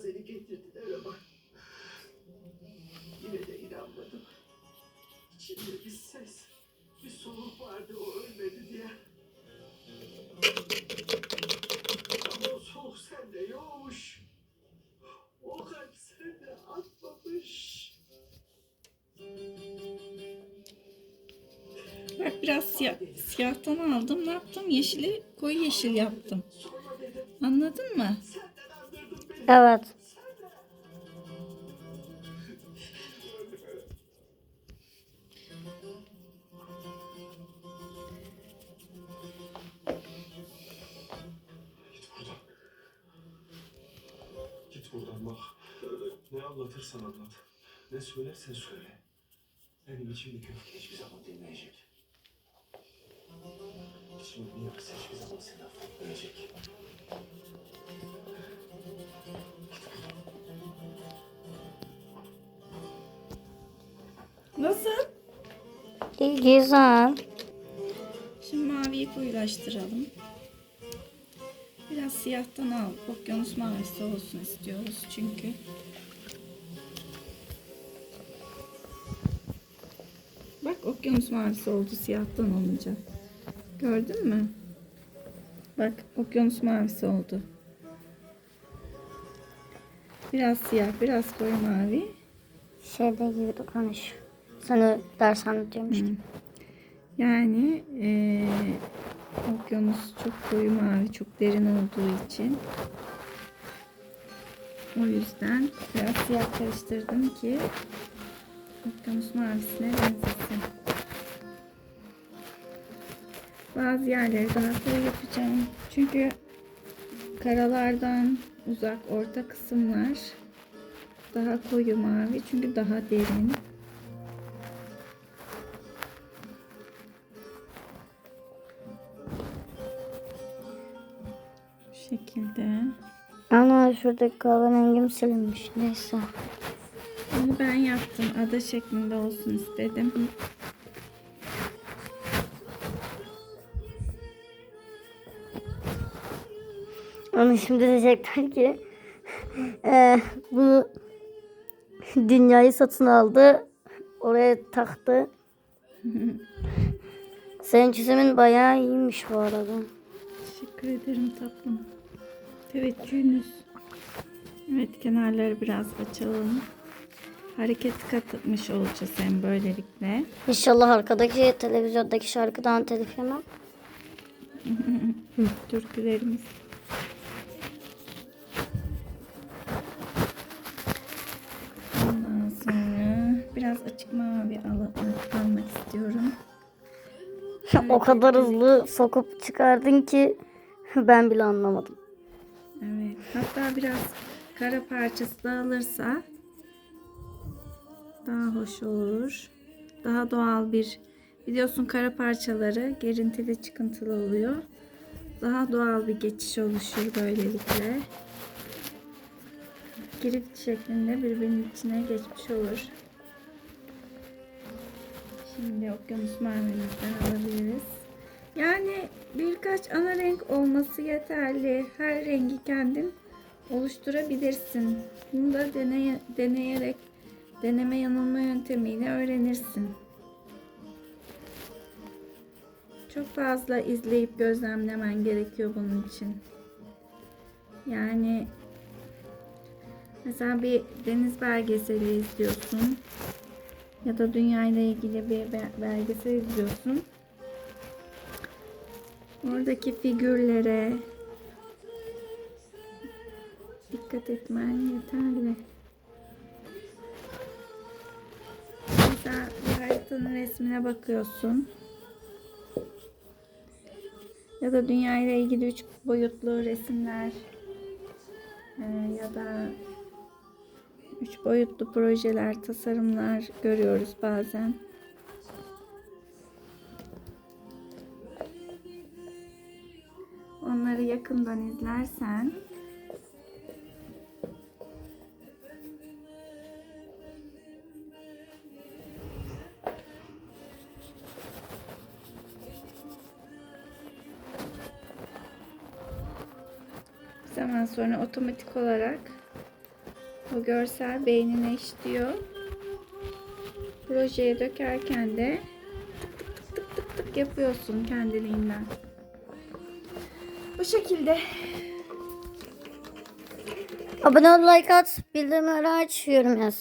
cenazeni getirdiler ama yine de inanmadım. İçimde bir ses, bir soluk vardı o ölmedi diye. Ama o soluk sende yokmuş. O kalp sende atmamış. Bak biraz siyah, siyahtan aldım. Ne yaptım? Yeşili koyu yeşil yaptım. Anladın mı? Beni. Evet. Git buradan bak. Ne anlatırsan anlat. Ne söylersen söyle. Benim içimdeki öfke hiçbir zaman dinmeyecek. İçimin yarısı hiçbir zaman seni affetmeyecek. Nasıl? İyi güzel. Şimdi maviyi koyulaştıralım. Biraz siyahtan al. Okyanus mavisi olsun istiyoruz çünkü. Bak okyanus mavisi oldu siyahtan olunca. Gördün mü? Bak okyanus mavisi oldu. Biraz siyah, biraz koyu mavi. Şeyde gibi konuş. Sana ders anlatıyormuş. Yani eee, okyanus çok koyu mavi, çok derin olduğu için o yüzden biraz siyah karıştırdım ki okyanus mavisine benzesin. Bazı yerleri daha koyu yapacağım. Çünkü karalardan uzak orta kısımlar daha koyu mavi çünkü daha derin. Bu şekilde. Ana şuradaki kahverengim silinmiş. Neyse. Bunu ben yaptım. Ada şeklinde olsun istedim. Onu şimdi diyecekler ki eee bunu dünyayı satın aldı. Oraya taktı. Senin çizimin bayağı iyiymiş bu arada. Teşekkür ederim tatlım. Teveccühünüz. Evet kenarları biraz açalım. Hareket katmış olacağız hem böylelikle. İnşallah arkadaki televizyondaki şarkıdan telif yemem. Türkülerimiz. O kadar hızlı sokup çıkardın ki ben bile anlamadım. Evet. Hatta biraz kara parçası da alırsa daha hoş olur. Daha doğal bir biliyorsun kara parçaları gerintili çıkıntılı oluyor. Daha doğal bir geçiş oluşur böylelikle. Girit şeklinde birbirinin içine geçmiş olur. Şimdi okyanus mavimizden alabiliriz. Yani birkaç ana renk olması yeterli. Her rengi kendin oluşturabilirsin. Bunu da deneye, deneyerek deneme yanılma yöntemiyle öğrenirsin. Çok fazla izleyip gözlemlemen gerekiyor bunun için. Yani mesela bir deniz belgeseli izliyorsun ya da dünya ile ilgili bir be- belgesel izliyorsun. Oradaki figürlere dikkat etmen yeterli. Mesela bir haritanın resmine bakıyorsun. Ya da dünya ile ilgili üç boyutlu resimler e, ya da üç boyutlu projeler, tasarımlar görüyoruz bazen. Onları yakından izlersen zaman sonra otomatik olarak O görsel beynine işliyor. Projeye dökerken de tık tık tık yapıyorsun kendiliğinden. Bu şekilde. Abone ol, like at, bildirimleri aç, yorum yaz.